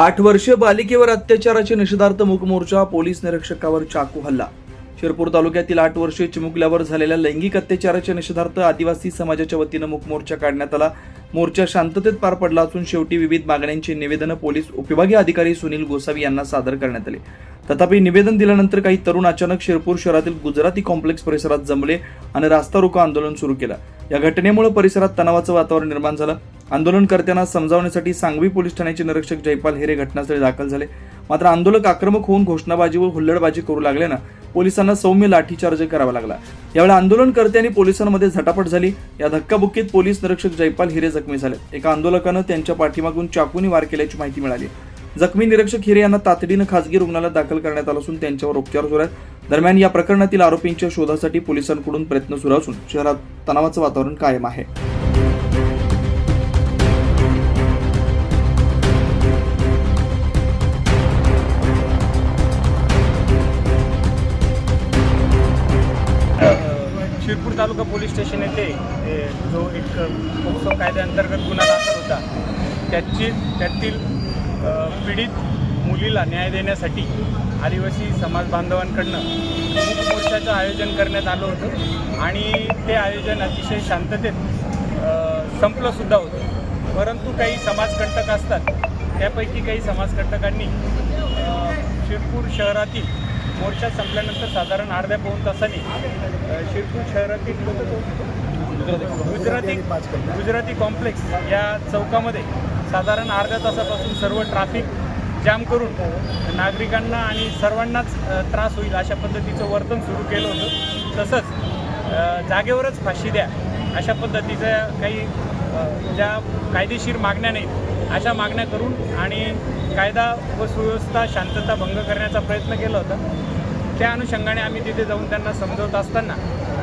आठ वर्षीय बालिकेवर अत्याचाराच्या निषेधार्थ मूक मोर्चा पोलीस निरीक्षकावर चाकू हल्ला. शिरपूर तालुक्यातील आठ वर्षीय चिमुकल्यावर झालेल्या लैंगिक अत्याचाराच्या निषेधार्थ आदिवासी समाजाच्या वतीनं मूक मोर्चा काढण्यात आला. मोर्चा शांततेत पार पडला असून शेवटी विविध मागण्यांची निवेदनं पोलीस उपविभागीय अधिकारी सुनील गोसावी यांना सादर करण्यात आले. तथापि निवेदन दिल्यानंतर काही तरुण अचानक शिरपूर शहरातील गुजराती कॉम्प्लेक्स परिसरात जमले आणि रास्ता रोको आंदोलन सुरू केलं. या घटनेमुळे परिसरात तणावाचं वातावरण निर्माण झालं. आंदोलनकर्त्यांना समजावण्यासाठी सांगवी पोलीस ठाण्याचे निरीक्षक जयपाल हिरे घटनास्थळी दाखल झाले. मात्र आंदोलक आक्रमक होऊन घोषणाबाजी व हुल्लडबाजी करू लागल्यानं पोलिसांना सौम्य लाठीचार्ज करावा लागला. यावेळी आंदोलनकर्त्यांनी पोलिसांमध्ये झटापट झाली. या धक्काबुक्कीत पोलीस निरीक्षक जयपाल हिरे जखमी झाले. एका आंदोलकानं त्यांच्या पाठीमागून चाकूनी वार केल्याची माहिती मिळाली. जखमी निरीक्षक हिरे यांना तातडीनं खासगी रुग्णालयात दाखल करण्यात आलं असून त्यांच्यावर उपचार सुरू आहेत. दरम्यान या प्रकरणातील आरोपींच्या शोधासाठी पोलिसांकडून प्रयत्न सुरू असून शहरात तणावाचं वातावरण कायम आहे. शिरपूर तालुका पोलीस स्टेशन येथे जो एक पोक्सो कायद्याअंतर्गत गुन्हा दाखल होता त्याची त्यातील पीडित मुलीला न्याय देण्यासाठी आदिवासी समाज बांधवांकडनं मूक मोर्चाचं आयोजन करण्यात आलं होतं. आणि ते आयोजन अतिशय शांततेत संपलंसुद्धा होतं. परंतु काही समाजकंटक असतात. त्यापैकी काही समाजकंटकांनी शिरपूर शहरातील मोर्चा संपल्यानंतर साधारण अर्ध्या पाऊन तासाने शिरपूर शहरातील गुजराती गुजराती कॉम्प्लेक्स या चौकामध्ये साधारण अर्ध्या तासापासून सर्व ट्रॅफिक जाम करून नागरिकांना आणि सर्वांनाच त्रास होईल अशा पद्धतीचं वर्तन सुरू केलं होतं. तसंच जागेवरच फाशी द्या अशा पद्धतीच्या काही ज्या कायदेशीर मागण्या नाहीत अशा मागण्या करून आणि कायदा व सुव्यवस्था शांतता भंग करण्याचा प्रयत्न केला होता. त्या अनुषंगाने आम्ही तिथे जाऊन त्यांना समजवत असताना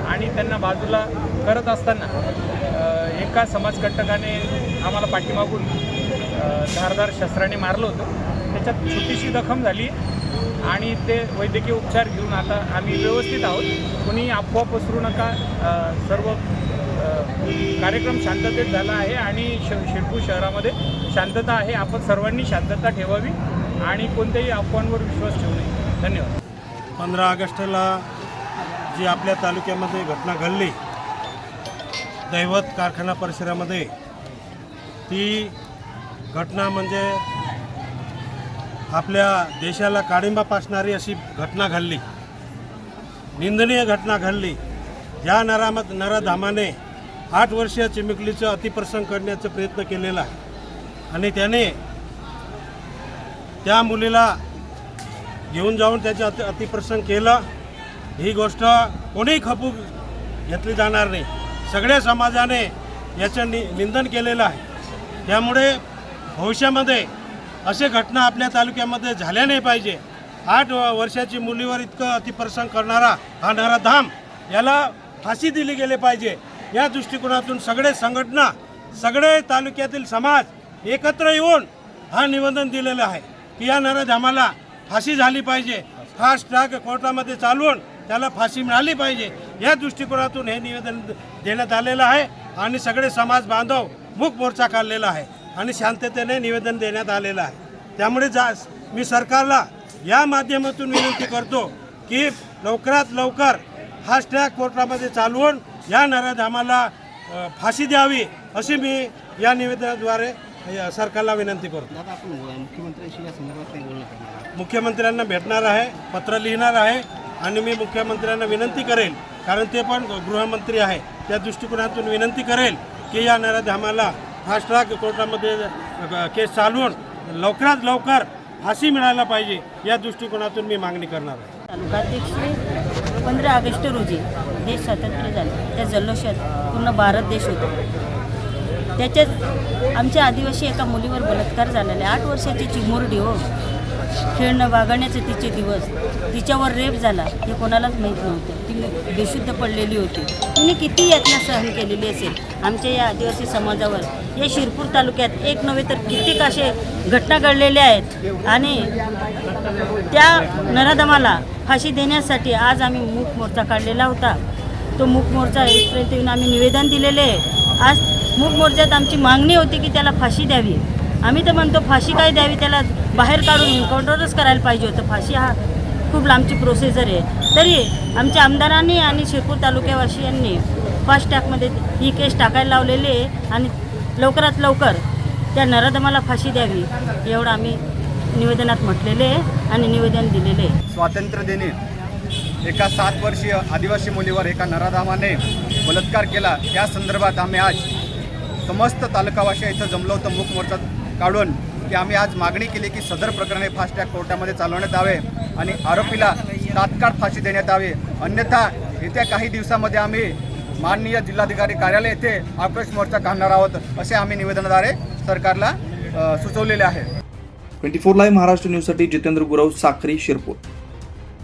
आणि त्यांना बाजूला करत असताना एका समाजकंटकाने आम्हाला पाठीमागून धारदार शस्त्राने मारलं होतं. त्याच्यात छोटीशी जखम झाली आणि ते वैद्यकीय उपचार घेऊन आता आम्ही व्यवस्थित आहोत. कोणी अफवा पसरू नका. सर्व कार्यक्रम शांततेत झाला आहे आणि श शिरपूर शहरामध्ये शांतता आहे. आपण सर्वांनी शांतता ठेवावी आणि कोणत्याही अफवांवर विश्वास ठेवू नये. धन्यवाद. पंधरा ऑगस्टला जी आपल्या तालुक्यामध्ये घटना घडली दैवत कारखाना परिसरामध्ये ती घटना म्हणजे आपल्या देशाला काळिंबा पासणारी अशी घटना घडली. निंदनीय घटना घडली. ज्या नराम नराधामाने आठ वर्षीय चिमुकलीचं अतिप्रसंग करण्याचा प्रयत्न केलेला आणि त्याने त्या मुलीला घेऊन जाऊन त्याचे अति अतिप्रसंग केलं. ही गोष्ट कोणीही खपू घेतली जाणार नाही. सगळ्या समाजाने याचं नि निंदन केलेलं आहे. त्यामुळे भविष्यामध्ये असे घटना आपल्या तालुक्यामध्ये झाल्या नाही पाहिजे. आठ वर्षाची मुलीवर इतकं अतिप्रसंग करणारा हा नराधाम याला फाशी दिली गेली पाहिजे. या दृष्टिकोनातून सगळे संघटना सगळे तालुक्यातील समाज एकत्र येऊन हा निवेदन दिलेलं आहे की या नराधामाला फाशी झाली पाहिजे. फास्ट ट्रॅक कोर्टामध्ये चालवून त्याला फाशी मिळाली पाहिजे. या दृष्टिकोनातून हे निवेदन देण्यात आलेलं आहे आणि सगळे समाज बांधव मूक मोर्चा काढलेला आहे. आणि शांततेने निवेदन देण्यात आलेलं आहे त्यामुळे जा मी सरकारला या माध्यमातून विनंती करतो की लवकरात लवकर फास्ट ट्रॅक कोर्टामध्ये चालवून या नराधामाला फाशी द्यावी अशी मी या निवेदनाद्वारे सरकारला विनंती करतो? मुख्यमंत्र्यांना भेटणार आहे पत्र लिहिणार आहे आणि मी मुख्यमंत्र्यांना विनंती करेल कारण ते पण गृहमंत्री आहे त्या दृष्टिकोनातून विनंती करेल की या नराधामाला फास्ट ट्रॅक कोर्टामध्ये केस चालवून लवकरात लवकर फाशी मिळायला पाहिजे या दृष्टिकोनातून मी मागणी करणार आहे. तालुकाध्यक्ष पंधरा ऑगस्ट रोजी देश स्वातंत्र्य झाले. त्या जल्लोषात पूर्ण भारत देश होता. त्याच्यात आमच्या आदिवासी एका मुलीवर बलात्कार झालेला आठ वर्षाची चिमुरडी हो. खेळणं वागण्याचे तिचे दिवस. तिच्यावर रेप झाला हे कोणालाच माहीत नव्हतं. ती बेशुद्ध पडलेली होती. तिने किती यातना सहन केलेली असेल? आमच्या या आदिवासी समाजावर या शिरपूर तालुक्यात एक नव्हे तर कित्येक असे घटना घडलेल्या आहेत. आणि त्या नराधमाला फाशी देण्यासाठी आज आम्ही मूक मोर्चा काढलेला होता. तो मूक मोर्चा येऊन आम्ही निवेदन दिलेले आहे. आज मूक मोर्चात आमची मागणी होती की त्याला फाशी द्यावी. आम्ही तर म्हणतो फाशी काय द्यावी त्याला बाहेर काढून एन्काउंटरच करायला पाहिजे होतं. फाशी हा खूप लांबची प्रोसिजर आहे. तरी आमच्या आमदारांनी आणि शिरपूर तालुक्यावासियांनी फास्ट ट्रॅकमध्ये ही केस टाकायला लावलेली आहे आणि लवकरात लवकर त्या नराधमाला फाशी द्यावी एवढं आम्ही निवेदनात म्हटलेले आहे आणि निवेदन दिलेले आहे. स्वातंत्र्य दिनी एका सात वर्षीय आदिवासी मुलीवर एका नराधामाने बलात्कार केला. त्या संदर्भात आम्ही आज समस्त तालुकावासी इथं जमलो होतो. मूक मोर्चा काढून की आम्ही आज मागणी केली की सदर प्रकरणे फास्टॅग कोर्टामध्ये चालवण्यात यावे आणि आरोपीला तात्काळ फाशी देण्यात यावी. अन्यथा येत्या काही दिवसामध्ये आम्ही माननीय जिल्हाधिकारी कार्यालय येथे आक्रोश मोर्चा काढणार आहोत असे आम्ही निवेदनाद्वारे सरकारला सुचवलेले आहे. ट्वेंटी फोर लाईव्ह महाराष्ट्र न्यूजसाठी जितेंद्र गुरव साखरी शिरपूर.